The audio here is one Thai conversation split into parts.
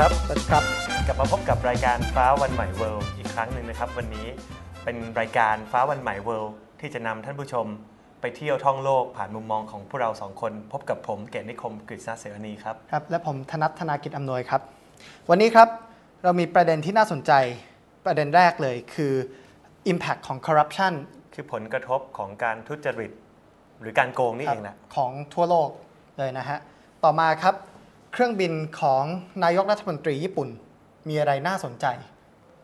ครับสวัสดีครับ กลับมาพบกับรายการฟ้าวันใหม่เวิลด์อีกครั้งหนึ่งนะครับ วันนี้เป็นรายการฟ้าวันใหม่เวิลด์ที่จะนำท่านผู้ชม ไปเที่ยวท่องโลกผ่านมุมมองของพวกเราสองคน พบกับผมเกตนิคมกฤษณะเสรณีครับ ครับ และผมธนัทธนากิจอำนวยครับ วันนี้ครับเรามีประเด็นที่น่าสนใจประเด็นแรกเลยคือ Impact ของ Corruption คือผลกระทบของการทุจริต หรือการโกงนี่ครัเอบงแหละของทั่วโลกเลยนะฮะ ต่อมาครับ เครื่องบินของนายกรัฐมนตรีญี่ปุ่น มีอะไรน่าสนใจ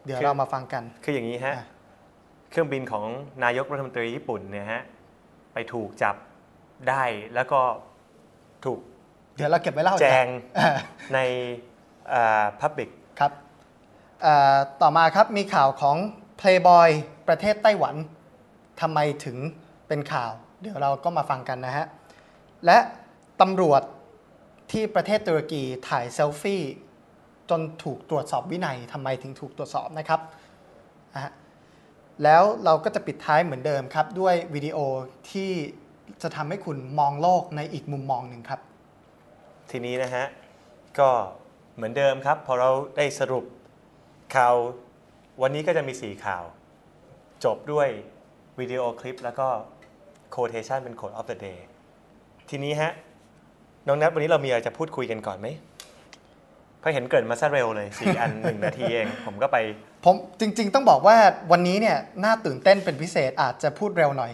เดี๋ยวเรามาฟังกัน คืออย่างนี้ฮะอะเครื่องบินของนายกรัฐมนตรีญี่ปุ่นเนี่ยฮะ ไปถูกจับได้แล้วก็ถูก เดี๋ยวเราเก็บไว้เล่าแจอีกงอะในอ่า public ครับเอ่อต่อมาครับมีข่าวของ Playboy ประเทศไต้หวันทำไมถึงเป็นข่าว เดี๋ยวเราก็มาฟังกันนะฮะ และตำรวจ ที่ประเทศตุรกีถ่ายเซลฟี่จนถูกตรวจสอบวินัยทำไมถึงถูกตรวจสอบนะครับนะฮะแล้วเราก็จะปิดท้ายเหมือนเดิมครับ ด้วยวิดีโอที่จะทำให้คุณมองโลกในอีกมุมมองหนึ่งครับ ทีนี้นะฮะ ก็เหมือนเดิมครับ พอเราได้สรุปข่าว วันนี้ก็จะมี 4 ข่าว จบด้วยวิดีโอคลิปแล้วก็ quotation เป็น quote of the day ทีนี้ฮะ น้องนัทวันนี้เรามีอะไรจะพูดคุยกันก่อนไหมเพราะเห็นเกริดมาซะเร็วเลย4อัน1นาทีเอง ผมก็ไป ผมจริง ๆ ต้องบอกว่าวันนี้เนี่ยน่าตื่นเต้นเป็นพิเศษอาจจะพูดเร็วหน่อย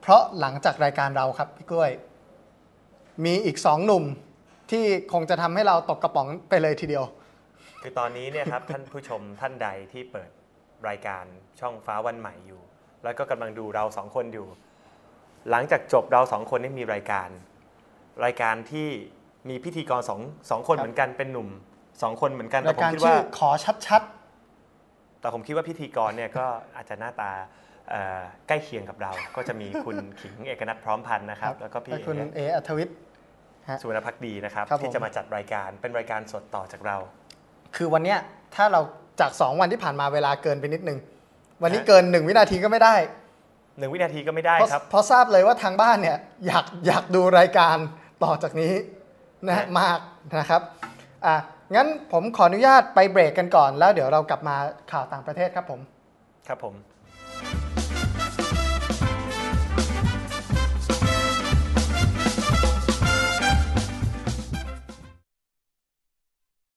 เพราะหลังจากรายการเราครับพี่กล้วย มีอีกสองหนุ่มที่คงจะทำให้เราตกกระป๋องไปเลยทีเดียว คือตอนนี้เนี่ยครับ ท่านผู้ชมท่านใดที่เปิดรายการช่องฟ้าวันใหม่อยู่ แล้วก็กำลังดูเราสองคนอยู่ หลังจากจบเราสองคนนี่มีรายการ รายการที่มีพิธีกรสองสองคนครับเหมือนกันเป็นหนุ่มสองคนเหมือนกันแต่รายผมการคิดชื่ว่าอขอชัดแต่ผมคิดว่าพิธีกรเนี่ยก็อาจจะหน้าตาเอ่อใกล้เคียงกับเรา ก็จะมีคุณขิงเอกนัทพร้อมพันธ์นะๆครับ แล้วก็พี่และคุณเอเออัธวิทย์สุวรรณพักดีนะครับครับผมที่จะมาจัดรายการเป็นรายการสดต่อจากเรา คือวันเนี้ยถ้าเราจาก 2 วันที่ผ่านมาเวลาเกินไปนิดนึง วันนี้ฮะเกิน 1 วินาทีก็ไม่ได้หนึ่งวินาทีก็ไม่ได้เพราะครับเพราะทราบเลยว่าทางบ้านเนี่ยอยากอยากดูรายการ ต่อจากนี้นะฮะฮะมากนะครับอะงั้นผมขออนุญาตไปเบรกกันก่อนแล้วเดี๋ยวเรากลับมาข่าวต่างประเทศครับผม ครับผม